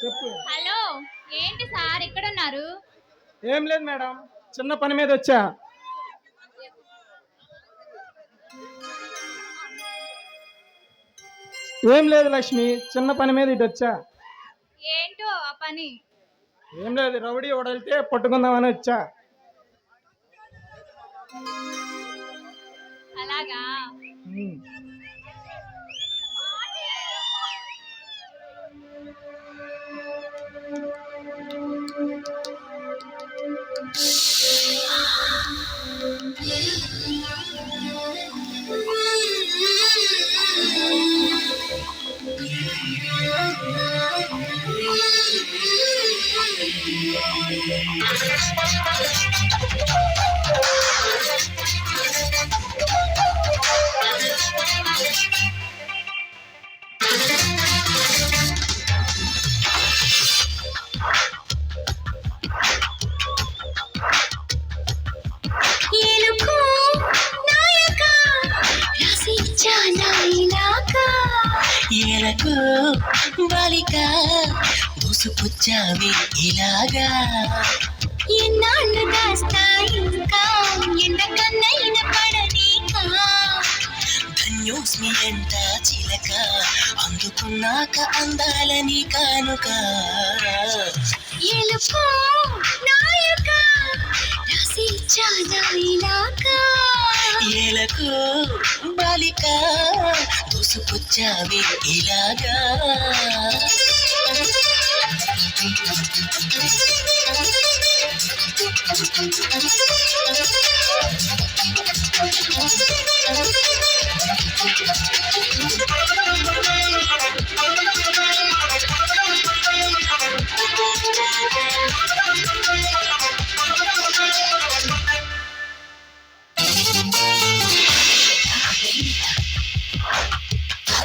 చెప్పు. హలో ఏంటి సార్ ఇక్కడ ఉన్నారు ఏం లేదు మేడం చిన్న పని మీద వచ్చా. ఏం లేదు లక్ష్మి చిన్న పని మీద ఇటు వచ్చా. ఏంటో ఆ పని? ఏం లేదు రౌడీ వడితే పట్టుకుందామని వచ్చా. అలాగా? ఉమ్. ఏలుకో రసించానా ఎలకు బాలిక బుసుపుచ్చావి ఇలాగా. ఎన్నాళ్ళు దాస్తా ఇంకా ఎండకన్నైన పడనీకా. ధన్యోస్మి ఎంట చిలక అందుకున్నాక అందాలని కానుక. ఏలుకో నాయకా రసించానా ఇలాగా ఎలకు బాలిక బుసుపుచ్చావి ఇలాగా.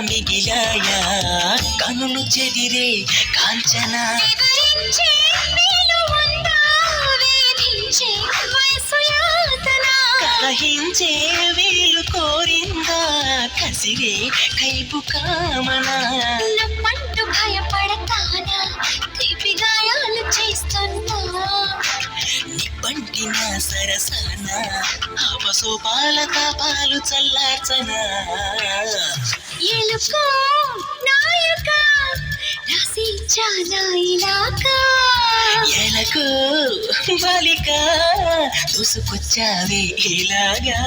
మిగిలాయా? కనులు చెదిరే కాంచనా. కలహించే వీలు కోరిందా? కసిరే కైపు కామనా? భయపడతానా నిప్పంటిన సరసన అవసోపాల తాపాలు చల్లార్చనా? ఎలుకో నాయక రసించానా ఇలాగా ఎలకు బాలిక దూసుకొచ్చావి ఇలాగా?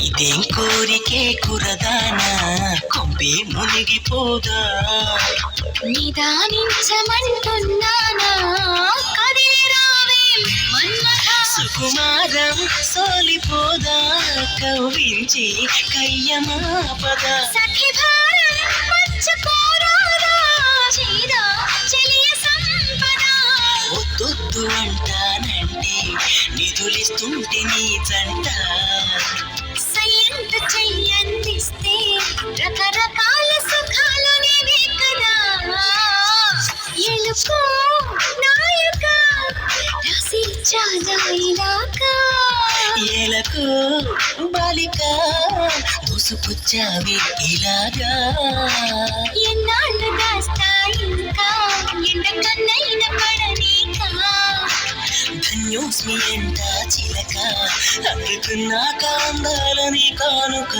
ఇదేం కోరికే కురదానా కొంపే మునిగిపోదా? నిదానించమంటున్నానా? సుకుమారం సోలిపోదా? కవ్వించి కయ్యమాపదా. సఖి వద్దొద్దు అంటానంటే నిధులిస్తుంటే నీ జంట సయ్యంత చెయ్యందిస్తే రకరకాల సుఖాలు నీవే కదా ఎలుకో నాయక రసించానా ఇలాగా ఎలకు బాలిక దూసుకొచ్చావి ఇలాగా ఎన్నాళ్ళు దాస్తా ఇంకా కన్నైన పడనీకా ధన్యోస్మి ఎంట చిలక అందుకున్నాక అందాలని కానుక